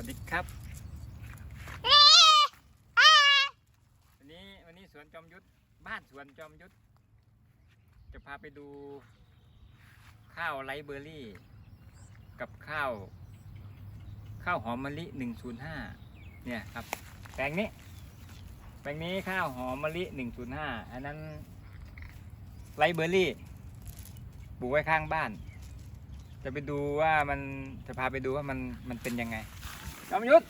วัสดีครับ วันนี้วันนี้สวนจอมยุทธบ้านสวนจอมยุทธจะพาไปดู ข้าวไรเบอร์รี่ กับข้าว ข้าวหอมมะลิหนึ่งศูนย์ห้าเนี่ยครับแปลงนี้แปลงนี้ข้าวหอมมะลิหนึ่งศูนย์ห้าอันนั้นไรเบอร์รี่ปลูกไว้ข้างบ้าน จะไปดูว่ามันจะพาไปดูว่ามันมันเป็นยังไง จอมยุทธ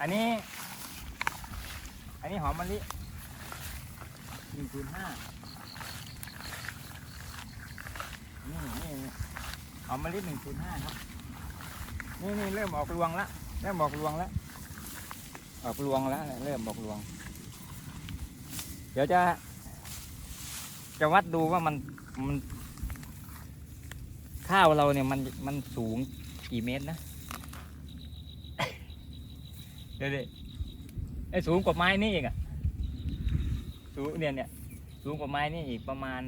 อันนี้ อันนี้หอมมะลิหนึ่งศูนย์ห้านี่นี่นี่หอมมะลิหนึ่งศูนย์ห้าครับ นี่นี่เริ่มออกรวงแล้วเริ่มออกรวงแล้ว ออกรวงแล้ว เริ่มออกรวง เดี๋ยวจะ จะวัดดูว่ามันมันข้าวเราเนี่ยมันมันสูงกี่เมตรนะ เดี๋ยวดิไอ้สูงกว่าไม้นี่อีกอะสูงเนี่ยเนี่ยสูงกว่าไม้นี่อีกประมาณ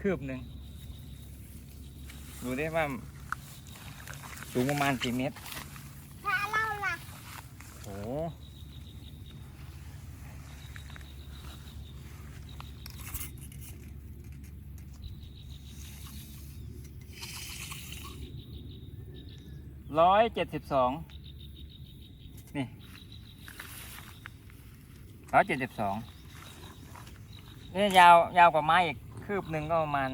คืบหนึ่งดูได้ว่า สูงประมาณกี่เมตรถ้าเราล่ะโอ้ ร้อยเจ็ดสิบสองนี่ร้อยเจ็ดสิบสองนี่ยาวยาวกว่าไม้อีกคืบหนึ่งก็ประมาณ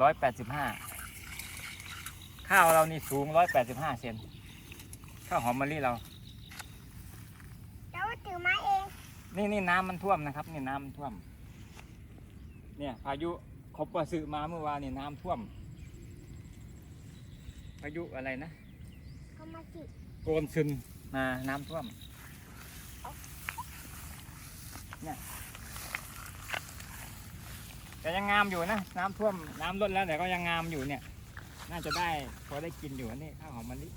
ร้อยแปดสิบห้าข้าวเรานี่สูงร้อยแปดสิบห้าเซนข้าวหอมมะลิเราแล้วถือไม้เองนี่นี่น้ำมันท่วมนะครับ นี่น้ำมันท่วม เนี่ยพายุคบว่าสึมาเมื่อวานนี่น้ำท่วมพายุอะไรนะเขามาจิบโกนซึนมาน้ำท่วมเนี่ยแต่ยังงามอยู่นะ น้ำท่วมน้ำลดแล้วแต่ก็ยังงามอยู่เนี่ย น่าจะได้พอได้กินอยู่อันนี่ข้าวหอมมะลิ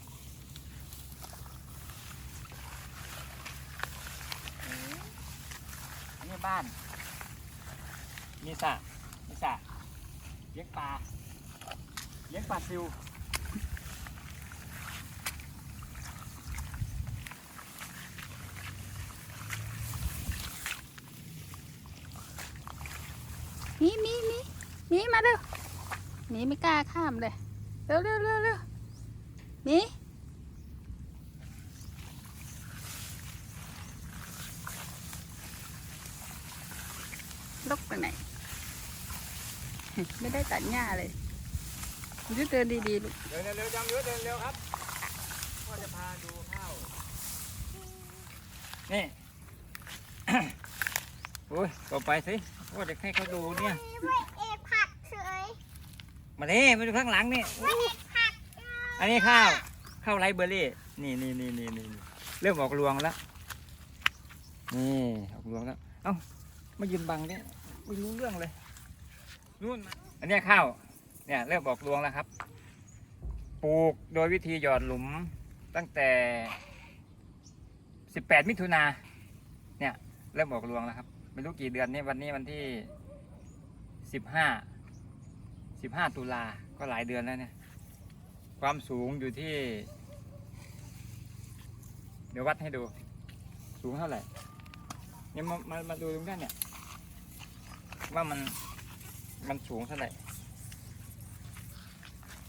อันนี้บ้าน มีสระมีสระเลี้ยงปลาเลี้ยงปลาซิว มีมีมีมีมาเร็วมีไม่กล้าข้ามเลยเร็วเร็วเร็วเร็วมีลกไปไหน ไม่ได้ตัดหญ้าเลยยุดเดินดีๆลูกเร็วเร็วเร็วจำยุทธเดินเร็วครับพ่อจะพาดูข้าวนี่ โอ้ยต่อไปสิว่าจะให้เขาดูเนี่ยพระเอกผักเฉยมาดิมาดูข้างหลังนี่พระเอกผักอันนี้ข้าวข้าวไรเบอร์รี่ นี่นี่นี่นี่นี่เริ่มออกรวงแล้วนี่ออกรวงแล้วเอ้ามายืนบังเนี่ยไม่รู้เรื่องเลยนู่นมาอันเนี้ยข้าวเนี่ยเริ่มออกรวงแล้วครับ ปลูกโดยวิธีหยอดหลุมตั้งแต่18มิถุนาเนี่ยเริ่มออกรวงแล้วครับ ไม่รู้กี่เดือนนี่วันนี้วันที่15 15ตุลาก็หลายเดือนแล้วเนี่ย ความสูงอยู่ที่ เดี๋ยววัดให้ดู สูงเท่าไหร่เนี่ยมามามาดูตรงนี้เนี่ย ว่ามันมันสูงเท่าไหร่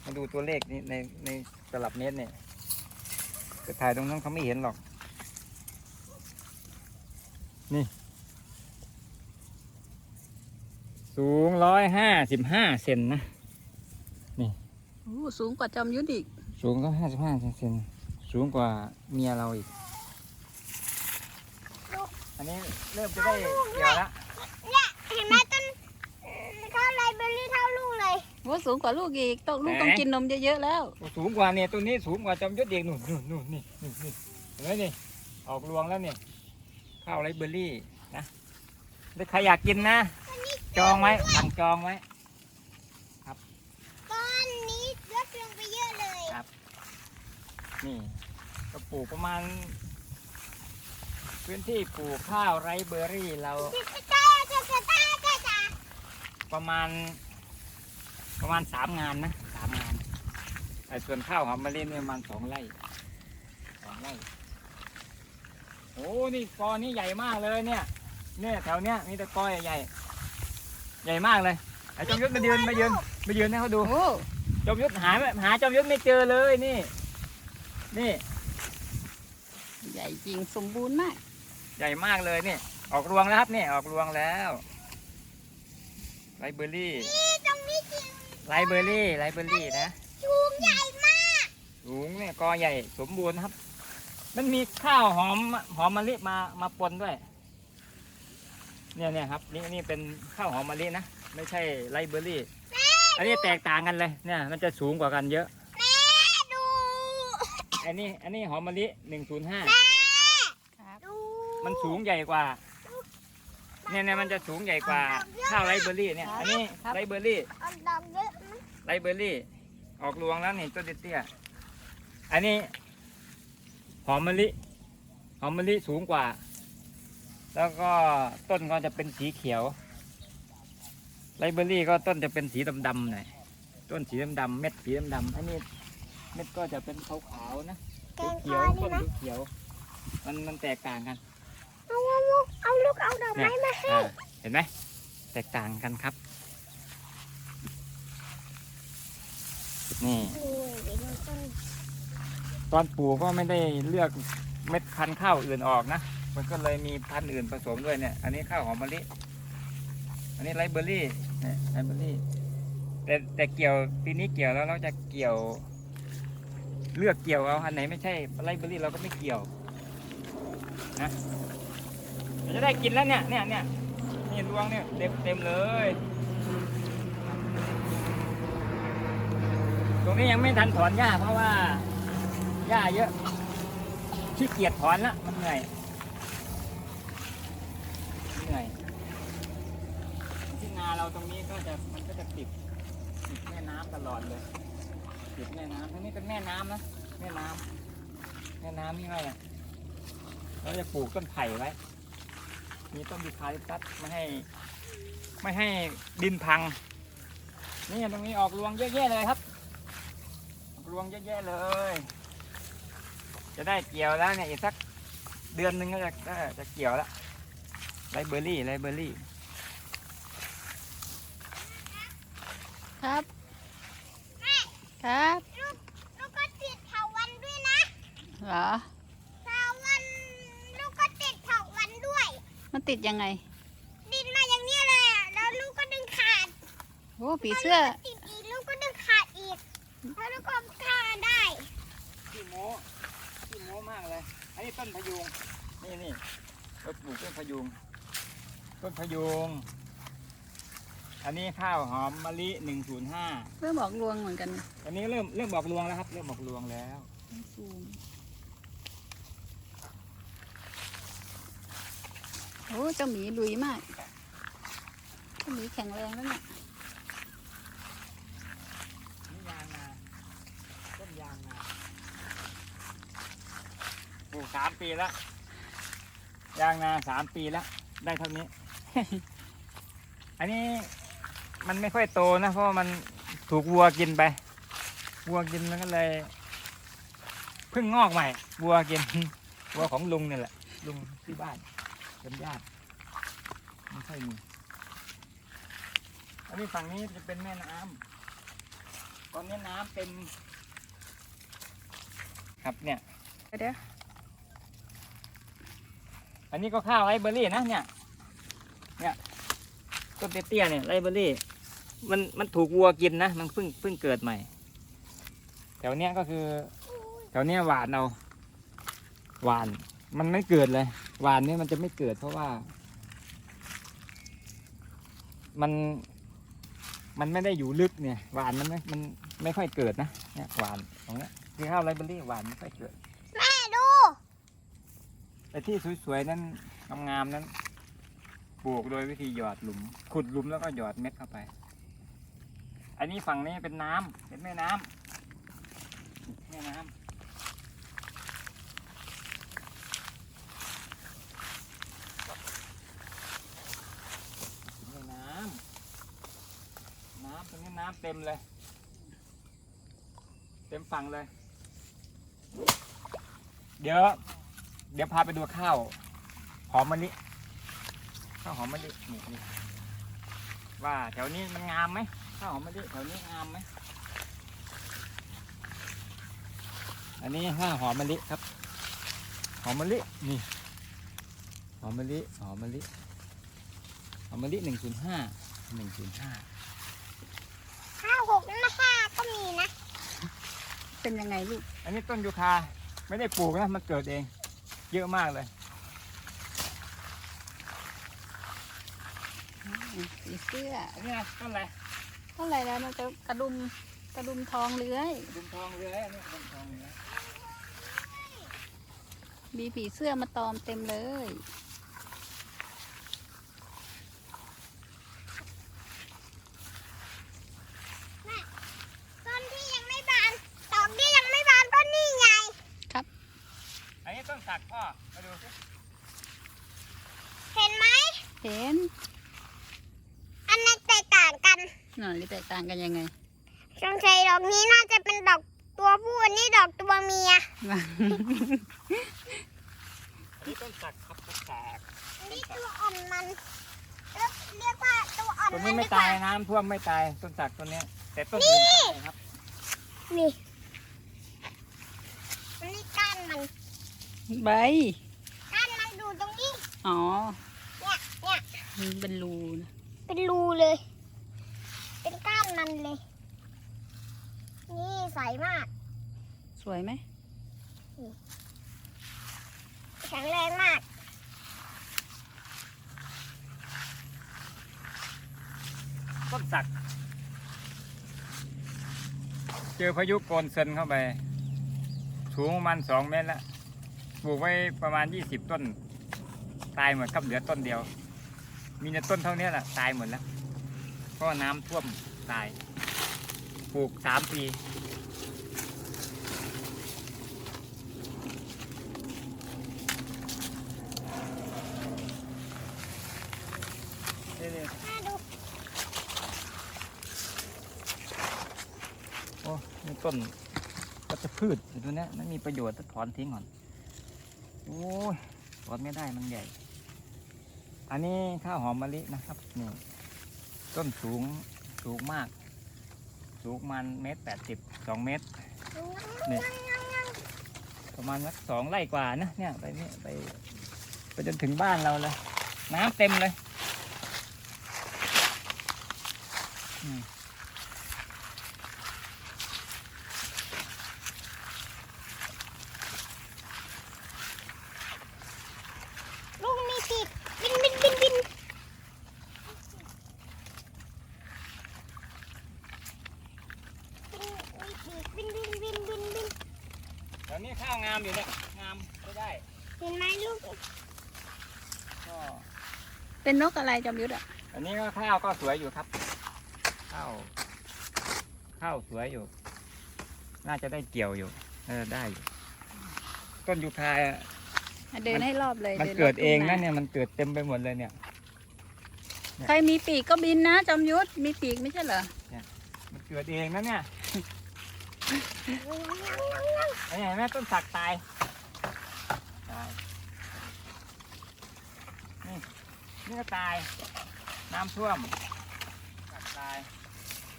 มาดูตัวเลขนี่ในในตลับเมตรเนี่ยจะถ่ายตรงนั้นเขาไม่เห็นหรอก นี่ สูงร้อยห้าสิบห้าเซนนะโอ้สูงกว่าจอมยุทธอีก สูงก็ห้าสิบห้าเซนสูงกว่าเมียเราอีก อันนี้เริ่มจะได้เกี่ยวแล้วเนี่ยเห็นไหมต้นเท่าไรเบอร์รี่เท่าลูกเลยว่าสูงกว่าลูกอีกต้องลูกต้องกินนมเยอะๆแล้ว สูงกว่าเนี่ยตัวนี้สูงกว่าจอมยศเด็กนู่นนู่นนู่นนี่นี่นี่เห็นไหมนี่ออกรวงแล้วเนี่ยข้าวไรเบอร์รี่นะถ้า ใครอยากกินนะ จองไว้สั่งจองไว้ ก้อนนี้ลดลงไปเยอะเลยนี่ก็ปลูกประมาณ พื้นที่ปลูกข้าวไรเบอร์รี่เราจ้าจ้าจ้าจ้าจ้าจ้าประมาณ ประมาณสามงานนะสามงานไอ้ส่วนข้าวหอมมะลิเนี่ยประมาณสองไร่สองไร่โอ้นี่กอนี้ใหญ่มากเลยเนี่ย เนี่ยแถวเนี้ยมีแต่กอใหญ่ๆใหญ่มากเลยไอ้จอมยุทธมายืนมายืนมายืนให้เขาดู โอ้จอมยุทธหาหาจอมยุทธไม่เจอเลยนี่ นี่ใหญ่จริงสมบูรณ์มาก ใหญ่มากเลยนี่ ออกรวงแล้วครับนี่ออกรวงแล้วไรเบอร์รี่นี่ตรงนี้จริงไรเบอร์รี่ไรเบอร์รี่นะชูงใหญ่มากสูงเนี่ยกอใหญ่สมบูรณ์นะครับ มันมีข้าวหอมหอมมะลิมามาปนด้วย เนี่ยเนี่ยครับนี่นี่เป็นข้าวหอมมะลินะไม่ใช่ไรเบอร์รี่ อันนี้แตกต่างกันเลยเนี่ยมันจะสูงกว่ากันเยอะแม่ดูอันนี้อันนี้หอมมะลิหนึ่งศูนย์ห้าครับดูมันสูงใหญ่กว่าเนี่ยเนี่ยมันจะสูงใหญ่กว่าข้าวไรเบอร์รี่เนี่ยอันนี้ไรเบอร์รี่เอาดอกเยอะนะไรเบอร์รี่ ออกรวงแล้วนี่ต้นเตี้ยๆอันนี้หอมมะลิหอมมะลิสูงกว่า แล้วก็ต้นก็จะเป็นสีเขียวไรเบอร์รี่ก็ต้นจะเป็นสีดำๆหน่อยต้นสีดำๆเม็ดสีดำๆอันนี้เม็ดก็จะเป็นขาวๆนะแกงเขีคยอวนี่ต้นนะเขียว มันมันแตกต่างกัน เอาเอาเอาเอาลูกเอาดอกไม้มาให้อ่าเห็นไหมแตกต่างกันครับ นี่โอ้ยเดี๋ยวมันต้นตอนปลูกก็ไม่ได้เลือกเม็ดพันธุ์ข้าวอื่นออกนะ มันก็เลยมีพันธุ์อื่นผสมด้วยเนี่ย อันนี้ข้าวหอมมะลิ อันนี้ไรเบอร์รี่ไรเบอร์รี่ แต่แต่เกี่ยวปีนี้เกี่ยวแล้วเราจะเกี่ยว เลือกเกี่ยวเอาอันไหนไม่ใช่ไรเบอร์รี่เราก็ไม่เกี่ยวนะจะได้กินแล้วเนี่ยเนี่ยเนี่ยนี่รวงเนี่ยเต็มเต็มเลย ตรงนี้ยังไม่ทันถอนหญ้าเพราะว่าหญ้าเยอะขี้เกียจถอนละมันเหนื่อยเหนื่อยที่นาเรา ตรงนี้ก็จะมันก็จะติดติดแม่น้ำตลอดเลย ติดแม่น้ำทั้งนี้เป็นแม่น้ำนะแม่น้ำแม่น้ำนี่ไงอะเราจะปลูกต้นไผ่ไว้ มีต้นยูคาลิปตัสไม่ให้ ไม่ให้ดินพัง นี่ตรงนี้ออกรวงเยอะแยะเลยครับรวงเยอะแยะเลย จะได้เกี่ยวแล้วเนี่ยอีกสักเดือนหนึ่งก็จะก็จะเกี่ยวแล้วไรเบอร์รี่ไรเบอร์รี่ ครับ ครับลูกก็ติดเถาวันด้วยนะเหรอเถาวันลูกก็ติดเถาวันด้วย มันติดยังไง ดินมาอย่างนี้เลยอะแล้วลูกก็ดึงขาดโอ้ผีเสื้อติดอีกลูกก็ดึงขาดอีกแล้วลูกก็ขาดได้ขี้โม้ขี้โม้มากเลย อันนี้ต้นพะยุง นี่นี่เราปลูกต้นพะยุง ต้นพะยุง อันนี้ข้าวหอมมะลิหนึ่งศูนย์ห้าเริ่มออกรวงเหมือนกันนะอันนี้เริ่มเริ่มบอกรวงแล้วครับ เริ่มบอกรวงแล้วซูมโอ้เจ้าหมีลุยมากเจ้าหมีแข็งแรงแล้วเนี่ยนี่ยางนาต้นยางนาปลูกสามปีแล้วยางนาสามปีแล้ว ได้เท่านี้ อันนี้ มันไม่ค่อยโตนะ เพราะว่ามันถูกวัวกินไป วัวกินมันก็เลยเพิ่งงอกใหม่ วัวกิน วัวของลุงนี่แหละ ลุงที่บ้านเป็นญาติไม่ค่อยมีอันนี้ฝั่งนี้จะเป็นแม่น้ำตอนนี้น้ำเต็ม ครับเนี่ย เดี๋ยว อันนี้ก็ข้าวไรเบอร์รี่นะเนี่ย เนี่ยต้นเตี้ยๆเนี่ยไรเบอร์รี่ มันมันถูกวัวกินนะมันเพิ่งเพิ่งเกิดใหม่ แถวเนี้ยก็คือ แถวเนี้ยหวานเอาหวาน มันไม่เกิดเลยหวานเนี่ยมันจะไม่เกิดเพราะว่า มันมันไม่ได้อยู่ลึกเนี่ยหวานมันไม่มันไม่ค่อยเกิดนะเนี่ยหวานตรงเนี้ยคือข้าวไรเบอร์รี่หวานไม่ค่อยเกิดแม่ดูแต่ที่สวยๆนั้นงามๆนั้นปลูกโดยวิธีหยอดหลุม ขุดหลุมแล้วก็หยอดเม็ดเข้าไป อันนี้ฝั่งนี้เป็นน้ำเป็นแม่น้ำแม่น้ำแม่น้ำน้ำตรงนี้น้ำเต็มเลย เต็มฝั่งเลย เดี๋ยว เดี๋ยวพาไปดูข้าว หอมมะลิข้าวหอมมะลินี่ว่าแถวนี้มันงามไหม ข้าวหอมมะลิแถวนี้งามไหมอันนี้ข้าวหอมมะลิครับ หอมมะลินี่หอมมะลิหอมมะลิหอมมะลิหนึ่งศูนย์ห้าหนึ่งศูนย์ห้าห้าหกนะห้าก็มีนะ เป็นยังไงลูก อันนี้ต้นยูคาไม่ได้ปลูกนะ มันเกิดเอง เยอะมากเลยสีเสื้ออันนี้นะต้นอะไร เท่าไหร่แล้วมันจะกระดุมกระดุมทองเลื้อยดุมทองเรืออันนี้ดุมทองเรือมีผีเสื้อมาตอมเต็มเลย ต้นที่ยังไม่บานดอกที่ยังไม่บานก็นี่ไง อันนี้ต้นสักพ่อมาดูสิเห็นไหมเห็นอันนั้นแตกต่าง กันหน่อยแตกต่างกันยังไงสงสัยดอกนี้น่าจะเป็นดอกตัวผู้อันนี้ดอกตัวเมียอันนี้ต้นสักครับต้นสักอันนี้ตัวอ่อนมันเรียกเรียกว่าตัวอ่อนตัวมันี้นไม่ดีกตาว่ายน้ำท่วมไม่ตายต้นสักตัวเนี้ยแต่ต้นอื่นตายครับนี่อันนี้ก้านมันใบก้านมันดูตรงนี้อ๋อเนี่ยเนี่ยมันเป็นรูนะเป็นรูเลย เป็นก้านมันเลย นี่ใสมาก สวยไหมแข็งแรงมาก ต้นสัก เจอพายุโกนเซนเข้าไป สูงประมาณสองเมตรแล้วปลูกไว้ประมาณยี่สิบต้น ตายหมดครับเหลือต้นเดียว มีแต่ต้นเท่านี้แหละตายหมดแล้ว เพราะน้ำท่วมตายปลูกสามปีนี่นี่น่าดูโอ้นี่ต้นก็จะพืชอยู่ตรงนี้ไม่มีประโยชน์ต้องถอนทิ้งก่อน โอ้ยถอนไม่ได้มันใหญ่ อันนี้ข้าวหอมมะลินะครับนี่ ต้นสูงสูงมาก สูงมันเมตรแปดสิบสองเมตรนี่ประมาณสักสองไร่กว่านะเนี่ยไปเนี่ยไปไปจนถึงบ้านเราเลย น้ำเต็มเลย อืม ลูกมีปีกบินบินบินบินมีปีกบินบินบินบินบิน ตอนนี้ข้าวงามอยู่เนี่ยงามไม่ได้ เห็นไหมลูก ก็ เป็ นนกอะไรจอมยุทธอะอันนี้ก็ข้าวก็สวยอยู่ครับ ข้าว ข้าวสวยอยู่ น่าจะได้เกี่ยวอยู่เออได้อยู่ต้นยูคาเดินให้รอบเลยมันดิรบเกิดเองทุ่นะนาเนี่ยมันเกิดเต็มไปหมดเลยเนี่ย ใครมีปีกก็บินนะจอมยุทธมีปีกไม่ใช่เหรอมันเกิดเองนะเนี่ยไอ้เห็นไหมต้นสักตายตายนี่ นี่ก็ตาย น้ำท่วมสักตาย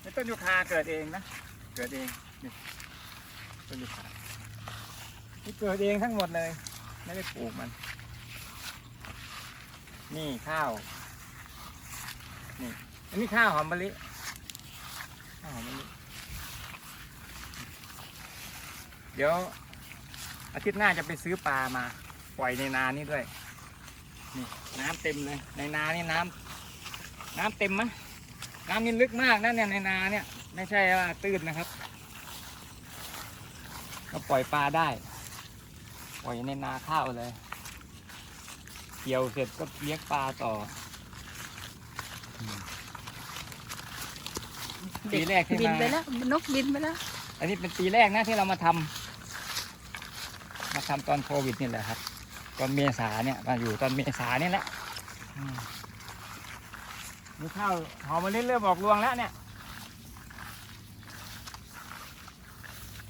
แล้วต้นยูคาเกิดเองนะ เกิดเองนี่ต้นยูคาที่เกิดเองทั้งหมดเลย ไม่ได้ปลูกมัน นี่ข้าว นี่อันนี้ข้าวหอมมะลิข้าวหอมมะลิเดี๋ยวอาทิตย์หน้าจะไปซื้อปลามา ปล่อยในนานี่ด้วย นี่น้ำเต็มเลย ในนานี่น้ำน้ำเต็มมะน้ำนี่ลึกมากนะเนี่ยในนาเนี่ย ไม่ใช่ว่าตื้นนะครับ ก็ปล่อยปลาได้ ปล่อยในนาข้าวเลย เกี่ยวเสร็จก็เลี้ยงปลาต่ออืมปีแรกที่บินมาไปแล้วนกบินไปแล้ว อันนี้เป็นปีแรกนะที่เรามาทำมาทำตอนโควิดนี่แหละครับ ตอนเมษาเนี่ยมาอยู่ตอนเมษาเนี่แหละนี่ข้าวหอมมะลิเริ่มออกรวงแล้วเนี่ย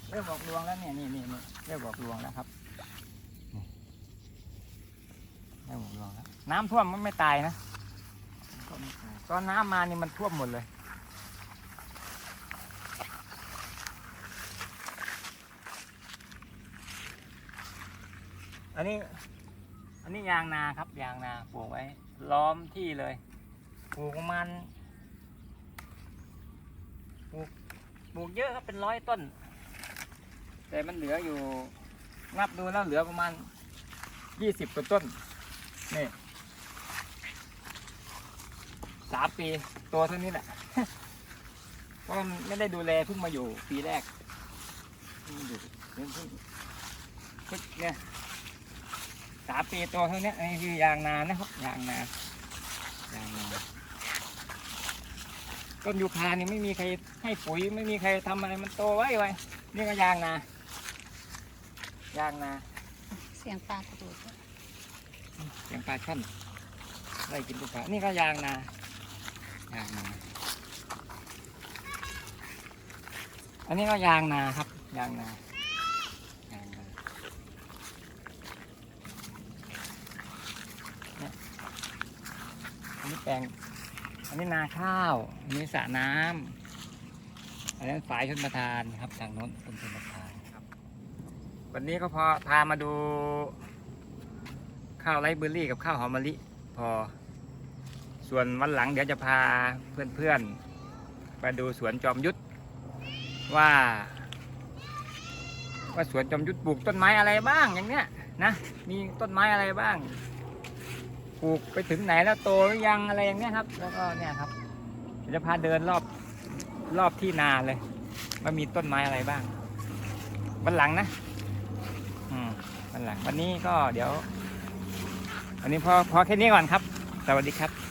เริ่มออกรวงแล้วเนี่ยนี่นี่นี่เริ่มออกรวงแล้วครับเริ่มออกรวงแล้วน้ำท่วมมันไม่ตายนะก็ไม่ตอนน้ำมานี่มันท่วมหมดเลยอันนี้ นนี้ยางนาครับ ยางนาปลูกไว้ ล้อมที่เลยปลูกประมาณปลูกปลูกเยอะครับเป็นร้อยต้น แต่มันเหลืออยู่นับดูแล้วเหลือประมาณยี่สิบกว่าต้นนี่สามปีตัวเท่านี้แหละเพราะมันไม่ได้ดูแลเพิ่งมาอยู่ปีแรกเพิ่งอยู่เพิ่งเพิ่งเพิ่งเนี่ย สามปีตัวเท่านี้อันนี้คือยางนานะครับยางนายางนาต้นยูคานี่ไม่มีใครให้ปุ๋ยไม่มีใครทำอะไรมันโตไว้ไว้นี่ก็ยางนายางนา เสียงปลากระโดดเสียงปลาช่อนไล่กินลูกปลานี่ก็ยางนายางนาอันนี้ก็ยางนาครับยางนา ยางนาเนี่ยอันนี้แป ลง อันนี้นาข้าวอันนี้สระน้ำอันนั้นฝายชนประทานครับทางโน้นเป็นชนประทานครับ วันนี้ก็พอพามาดู ข้าวไรเบอร์รี่กับข้าวหอมมะลิพอ ส่วนวันหลังเดี๋ยวจะพาเพื่อนๆไปดูสวนจอมยุทธว่า ว่าสวนจอมยุทธปลูกต้นไม้อะไรบ้างอย่างเนี้ยนะมีต้นไม้อะไรบ้าง ปลูกไปถึงไหนแล้วโตหรือยังอะไรอย่างเนี้ยครับ แล้วก็เนี่ยครับจะพาเดินรอบรอบที่นาเลยว่ามีต้นไม้อะไรบ้างวันหลังนะอืมวันหลังวันนี้ก็เดี๋ยววันนี้พอพอแค่นี้ก่อนครับ สวัสดีครับ